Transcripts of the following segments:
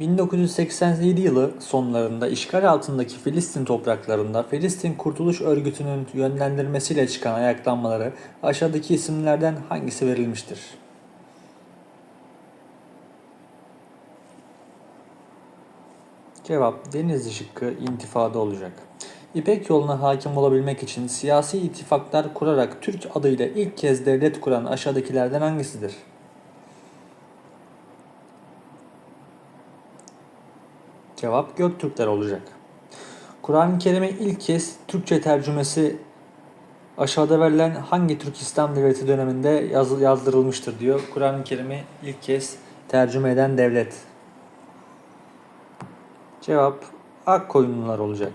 1987 yılı sonlarında işgal altındaki Filistin topraklarında Filistin Kurtuluş Örgütü'nün yönlendirmesiyle çıkan ayaklanmaları aşağıdaki isimlerden hangisi verilmiştir? Cevap Denizli şıkkı intifada olacak. İpek yoluna hakim olabilmek için siyasi ittifaklar kurarak Türk adıyla ilk kez devlet kuran aşağıdakilerden hangisidir? Cevap Göktürkler olacak. Kur'an-ı Kerim'e ilk kez Türkçe tercümesi aşağıda verilen hangi Türk İslam Devleti döneminde yaz, yazdırılmıştır diyor. Kur'an-ı Kerim'i ilk kez tercüme eden devlet. Cevap Akkoyunlular olacak.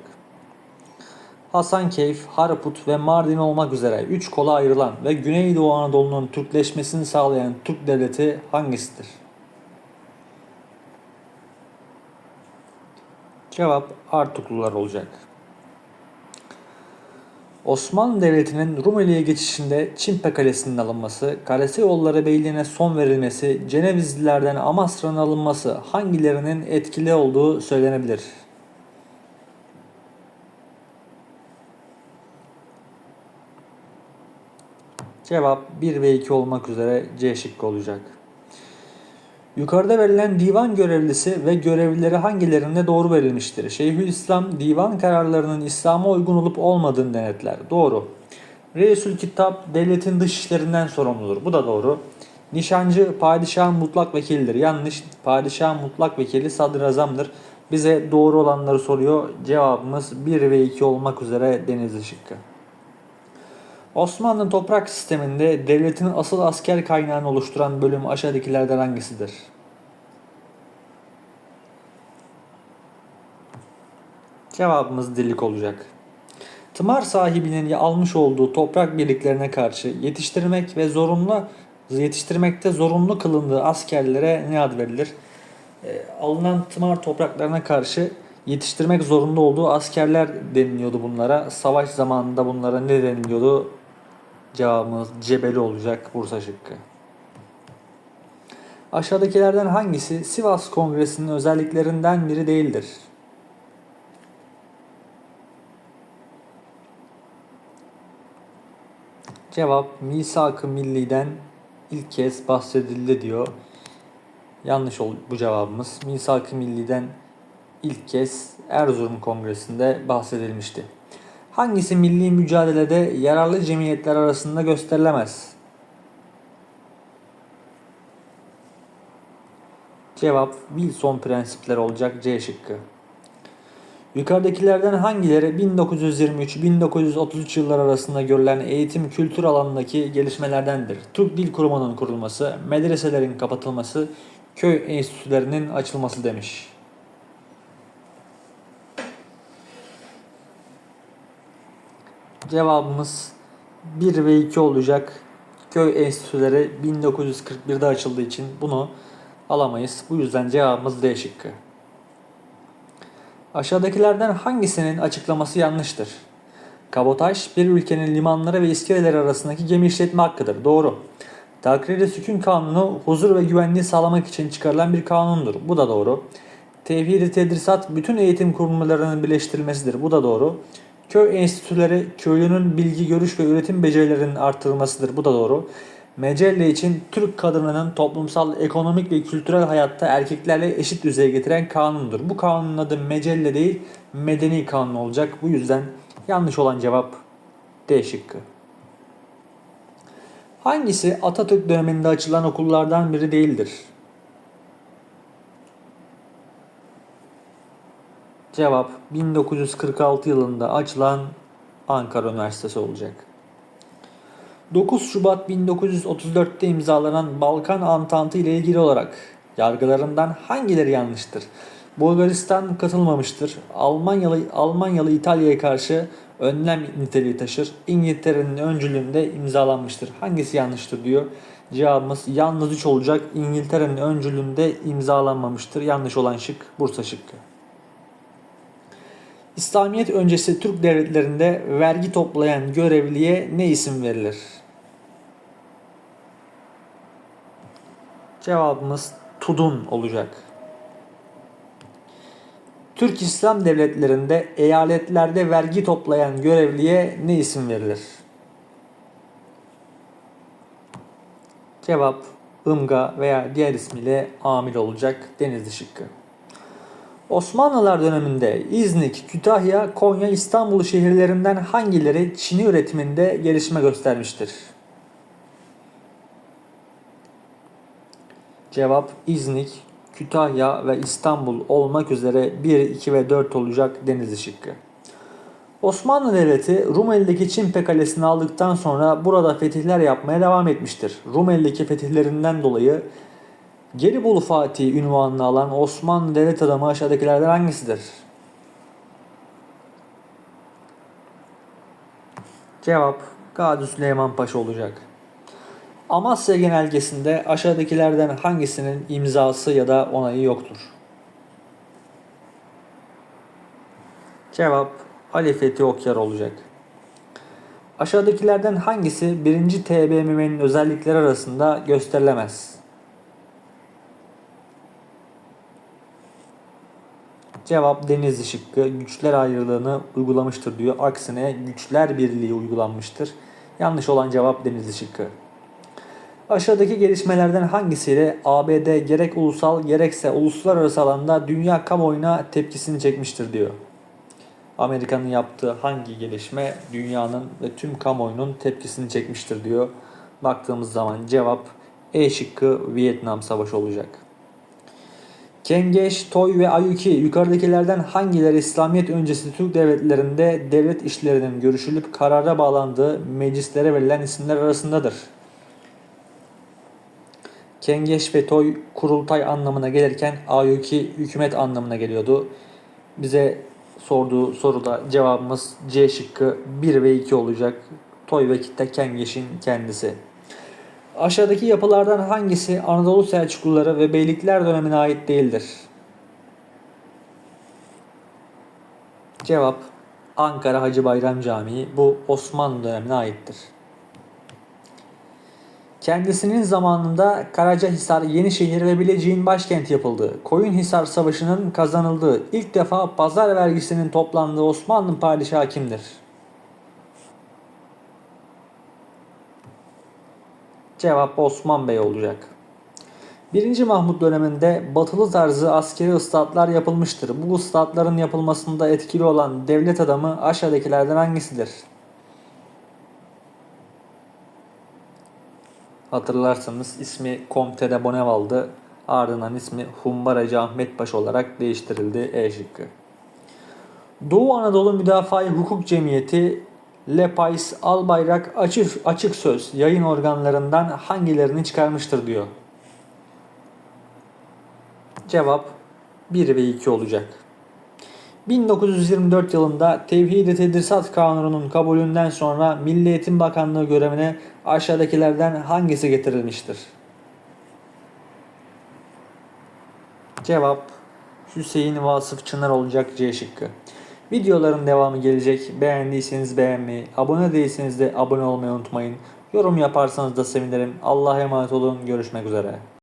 Hasankeyf, Harput ve Mardin olmak üzere 3 kola ayrılan ve Güneydoğu Anadolu'nun Türkleşmesini sağlayan Türk devleti hangisidir? Cevap Artuklular olacak. Osmanlı Devleti'nin Rumeli'ye geçişinde Çimpe Kalesi'nin alınması, Kalesi yolları beyliğine son verilmesi, Cenevizlilerden Amasra'nın alınması hangilerinin etkili olduğu söylenebilir? Cevap 1 ve 2 olmak üzere C şıkkı olacak. Yukarıda verilen divan görevlisi ve görevlileri hangilerinde doğru verilmiştir? Şeyhülislam divan kararlarının İslam'a uygun olup olmadığını denetler. Doğru. Reisül Kitap devletin dış işlerinden sorumludur. Bu da doğru. Nişancı padişahın mutlak vekilidir. Yanlış. Padişahın mutlak vekili sadrazamdır. Bize doğru olanları soruyor. Cevabımız 1 ve 2 olmak üzere Denizli şıkkı. Osmanlı toprak sisteminde devletin asıl asker kaynağını oluşturan bölüm aşağıdakilerden hangisidir? Cevabımız dirlik olacak. Tımar sahibinin almış olduğu toprak birliklerine karşı yetiştirmek ve zorunlu yetiştirmekte zorunlu kılındığı askerlere ne ad verilir? E, alınan tımar topraklarına karşı yetiştirmek zorunda olduğu askerler deniliyordu bunlara. Savaş zamanında bunlara ne deniliyordu? Cevabımız Cebeli olacak Bursa şıkkı. Aşağıdakilerden hangisi Sivas Kongresi'nin özelliklerinden biri değildir? Cevap Misak-ı Milli'den ilk kez bahsedildi diyor. Yanlış oldu bu cevabımız. Misak-ı Milli'den ilk kez Erzurum Kongresi'nde bahsedilmişti. Hangisi milli mücadelede yararlı cemiyetler arasında gösterilemez? Cevap Wilson prensipleri olacak C şıkkı. Yukarıdakilerden hangileri 1923-1933 yıllar arasında görülen eğitim kültür alanındaki gelişmelerdendir? Türk Dil Kurumu'nun kurulması, medreselerin kapatılması, köy enstitülerinin açılması demiş. Cevabımız 1 ve 2 olacak. Köy enstitüleri 1941'de açıldığı için bunu alamayız. Bu yüzden cevabımız D şıkkı. Aşağıdakilerden hangisinin açıklaması yanlıştır? Kabotaj bir ülkenin limanları ve iskeleleri arasındaki gemi işletme hakkıdır. Doğru. Takriri sükun kanunu huzur ve güvenliği sağlamak için çıkarılan bir kanundur. Bu da doğru. Tevhid-i tedrisat bütün eğitim kurumlarının birleştirilmesidir. Bu da doğru. Köy enstitüleri köylünün bilgi, görüş ve üretim becerilerinin artırılmasıdır. Bu da doğru. Mecelle için Türk kadınının toplumsal, ekonomik ve kültürel hayatta erkeklerle eşit düzeye getiren kanundur. Bu kanunun adı Mecelle değil, Medeni Kanun olacak. Bu yüzden yanlış olan cevap D şıkkı. Hangisi Atatürk döneminde açılan okullardan biri değildir? Cevap 1946 yılında açılan Ankara Üniversitesi olacak. 9 Şubat 1934'te imzalanan Balkan Antantı ile ilgili olarak yargılarından hangileri yanlıştır? Bulgaristan katılmamıştır. Almanyalı Almanyalı İtalya'ya karşı önlem niteliği taşır. İngiltere'nin öncülüğünde imzalanmıştır. Hangisi yanlıştır diyor. Cevabımız yalnız 3 olacak. İngiltere'nin öncülüğünde imzalanmamıştır. Yanlış olan şık Bursa şıkkı. İslamiyet öncesi Türk devletlerinde vergi toplayan görevliye ne isim verilir? Cevabımız Tudun olacak. Türk İslam devletlerinde eyaletlerde vergi toplayan görevliye ne isim verilir? Cevap ımga veya diğer ismiyle amil olacak denizli şıkkı. Osmanlılar döneminde İznik, Kütahya, Konya, İstanbul şehirlerinden hangileri çini üretiminde gelişme göstermiştir? Cevap İznik, Kütahya ve İstanbul olmak üzere 1, 2 ve 4 olacak Denizli şıkkı. Osmanlı Devleti Rumeli'deki Çimpe Kalesi'ni aldıktan sonra burada fetihler yapmaya devam etmiştir. Rumeli'deki fetihlerinden dolayı Gelibolu Fatih ünvanını alan Osmanlı devlet adamı aşağıdakilerden hangisidir? Cevap Gazi Süleyman Paşa olacak. Amasya genelgesinde aşağıdakilerden hangisinin imzası ya da onayı yoktur? Cevap Ali Fethi Okyar olacak. Aşağıdakilerden hangisi 1. TBMM'nin özellikleri arasında gösterilemez? Cevap Denizli şıkkı güçler ayrılığını uygulamıştır diyor. Aksine güçler birliği uygulanmıştır. Yanlış olan cevap Denizli şıkkı. Aşağıdaki gelişmelerden hangisiyle ABD gerek ulusal gerekse uluslararası alanda dünya kamuoyuna tepkisini çekmiştir diyor. Amerika'nın yaptığı hangi gelişme dünyanın ve tüm kamuoyunun tepkisini çekmiştir diyor. Baktığımız zaman cevap E şıkkı Vietnam Savaşı olacak. Kengeş, Toy ve Ayuki yukarıdakilerden hangileri İslamiyet öncesi Türk devletlerinde devlet işlerinin görüşülüp karara bağlandığı meclislere verilen isimler arasındadır? Kengeş ve Toy kurultay anlamına gelirken Ayuki hükümet anlamına geliyordu. Bize sorduğu soruda cevabımız C şıkkı 1 ve 2 olacak. Toy ve Kitte Kengeş'in kendisi. Aşağıdaki yapılardan hangisi Anadolu Selçukluları ve Beylikler dönemine ait değildir? Cevap Ankara Hacı Bayram Camii bu Osmanlı dönemine aittir. Kendisinin zamanında Karacahisar, Yenişehir ve Bilecik'in başkenti yapıldığı, Koyunhisar Savaşı'nın kazanıldığı, ilk defa pazar vergisinin toplandığı Osmanlı padişahı kimdir? Cevap Osman Bey olacak. 1. Mahmut döneminde batılı tarzı askeri ıslahatlar yapılmıştır. Bu ıslahatların yapılmasında etkili olan devlet adamı aşağıdakilerden hangisidir? Hatırlarsanız ismi Comte de Bonneval'dı. Ardından ismi Humbaracı Ahmet Paşa olarak değiştirildi E şıkkı. Doğu Anadolu Müdafaa Hukuk Cemiyeti Lepais Albayrak açık, açık söz yayın organlarından hangilerini çıkarmıştır diyor. Cevap 1 ve 2 olacak. 1924 yılında Tevhid-i Tedrisat Kanunu'nun kabulünden sonra Milli Eğitim Bakanlığı görevine aşağıdakilerden hangisi getirilmiştir? Cevap Hüseyin Vasıf Çınar olacak C şıkkı. Videoların devamı gelecek. Beğendiyseniz beğenmeyi, abone değilseniz de abone olmayı unutmayın. Yorum yaparsanız da sevinirim. Allah'a emanet olun. Görüşmek üzere.